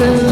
ചെയ്തത്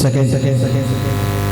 seconds, seconds, seconds, seconds.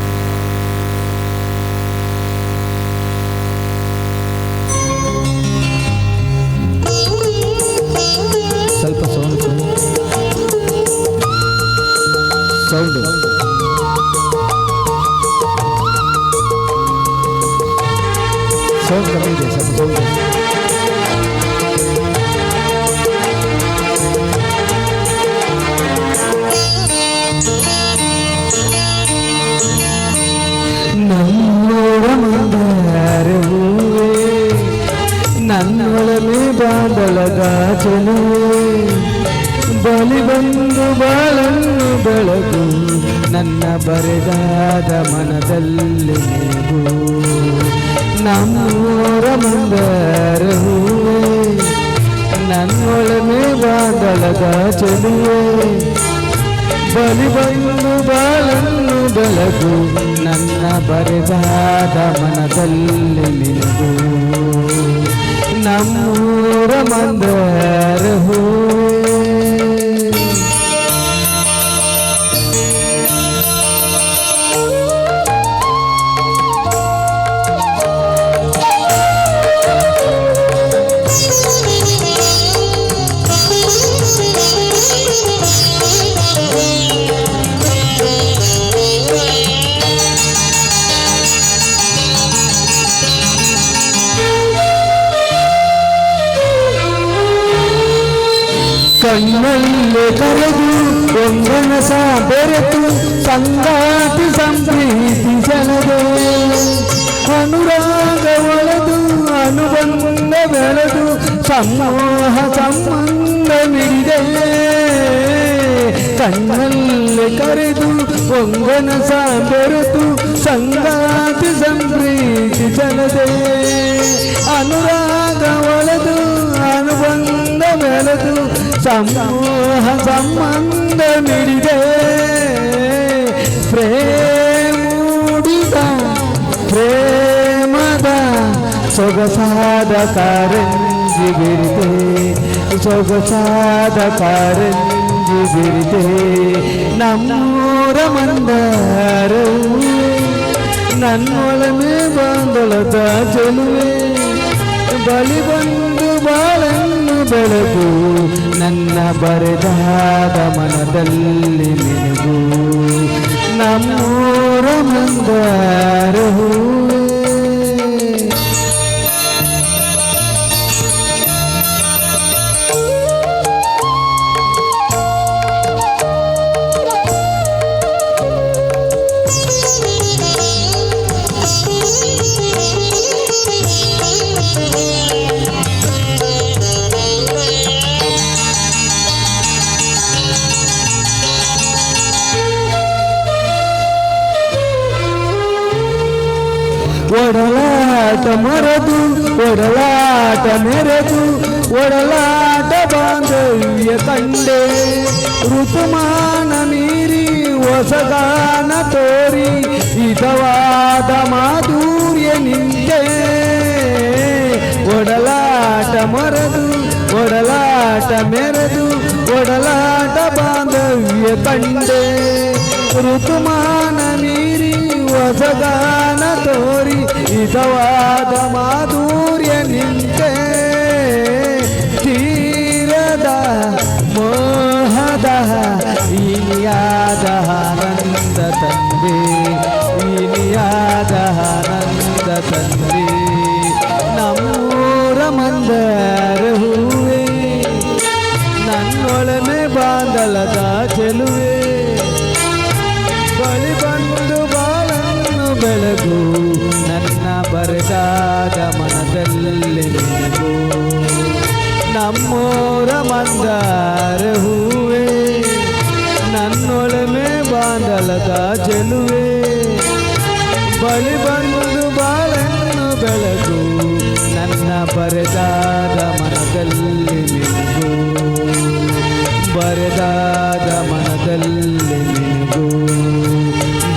ನನ್ನ ಬರೆದಾದ ಮನದಲ್ಲಿ ನೀವು. ನಮ್ಮೋರ ಮಂದರವೇ ನನ್ನೊಳನೆ ಬಾದಳದ ಚಲಿಯೇ. ಬಲಿ ಬಂದು ಬಾಳನ್ನು ಬೆಳಗು, ನನ್ನ ಬರೆದಾದ ಮನದಲ್ಲಿ ನಿನಗೂ. ನಮ್ಮೂರ ಮಂದರಹು ಬೆಳೆದು ಸಮೂಹ ಸಂಬಂಧ ಮಿಡಿದೆ ಕಣ್ಣಲ್ಲಿ ಕರೆದು ಒಂಗನಸ ಬೆರೆತು ಸಂಗಾತಿ ಸಂಪ್ರೀತಿಸಲದೆ ಅನುರಾಗ ಒಳೆದು ಅನುಬಂಧ ಬೆಳೆದು ಸಮೂಹ ಸಂಬಂಧ ಮಿಡಿದೆ ಪ್ರೇಮೂಡಿದ, ಪ್ರೇಮದ ಸೊಗಸಾದ ಕಾರಂಜಿ ಬಿರಿದೆ ಸೊಗಸಾದ ಕಾರಂಜಿ ಬಿರಿದೆ ನಮ್ಮೂರ ಮಂದಾರವು ನನ್ನೊಳಮೆ ಬಂದೊಳದ ಚೆಲುವೆ ಬಳಿ ಬಂದು ಬಾಳನ್ನು ಬೆಳಕು ನನ್ನ ಬರೆದಾದ ಮನದಲ್ಲಿ ಮಿನುಗು ನಮ್ಮೂರ ಮಂದಾರ ಒಡಲಾಟ ಮರೆದು ಒಡಲಾಟ ಮೆರೆದು ಒಡಲಾಟ ಬಾಂಧವ್ಯ ಕಂಡೆ ಋತುಮಾನ ಮೀರಿ ಹೊಸಗಾನ ತೋರಿ ಹಿತವಾದ ಮಾಧುರ್ಯ ನಿಂತೆ ಒಡಲಾಟ ಮರೆದು ಒಡಲಾಟ ಮೆರೆದು ಒಡಲಾಟ ಬಾಂಧವ್ಯ ಕಂಡೆ ಋತುಮಾನ ಮೀರಿ ಹೊಸಗಾನ ತೋರಿ, ಹಿತವಾದ ಮಾಧುರ್ಯ ನಿಂತೆ. ತೀರದ ಮೋಹದ ಇನಿಯಾದ ಆನಂದ ತಂದೆ. ಇನಿಯಾದ ಆನಂದ ತಂದೆ. ನಮ್ಮೂರ ಮಂದರ ಹೂವೆ ನನ್ನೊಳನೆ ಬಾಂಧಲದ ಚೆಲುವೆ.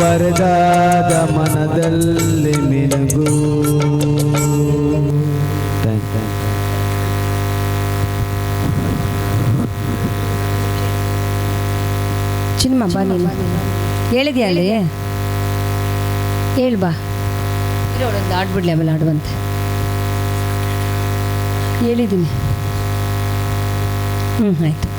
ಬರೆದಾದ ಮನದಲ್ಲಿ ಮಿನುಗು. ಚಿನ್ಮ, ಬಾ ನೀನು. ಹೇಳಿದ್ಯಾ ಅಲ್ಲಿ? ಬಾ ಇರೋಳೊಂದು ಆಡ್ಬಿಡ್ಲಿ ಆಮೇಲೆ ಆಡುವಂತೆ. ಹೇಳಿದ್ದೀನಿ. ಹ್ಞೂ ಆಯಿತು.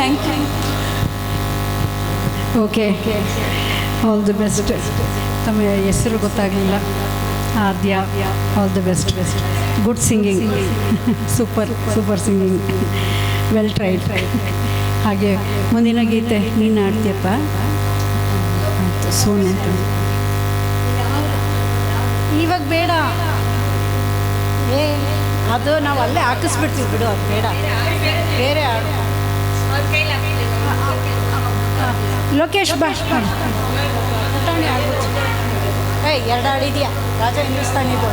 Thank you okay all the best ತಮ್ಮ ಹೆಸರು ಗೊತ್ತಾಗಲಿಲ್ಲ. Aadya all the best best good singing super super singing well tried ಹಾಗೆ ಮುಂದಿನ ಗೀತೆ ನೀನು ಆಡ್ತೀಯಪ್ಪ ಸೋನೆ ಇವಾಗ ಬೇಡ. ಏ ಅದು ನಾವು ಅಲ್ಲೇ ಹಾಕಿಸ್ಬಿಡ್ತೀವಿ ಬಿಡು ಅದು ಬೇಡ. ಬೇರೆ ಹಾಡು. ಲೋಕೇಶ್ ಬಾ. ಪುಟಾಣಿ ಆಡ್ಬಿಟ್ಟು ಏಯ್ ಎರಡು ಹಾಡಿದ್ಯಾ ರಾಜ ಹಿಂದೂಸ್ತಾನಿದು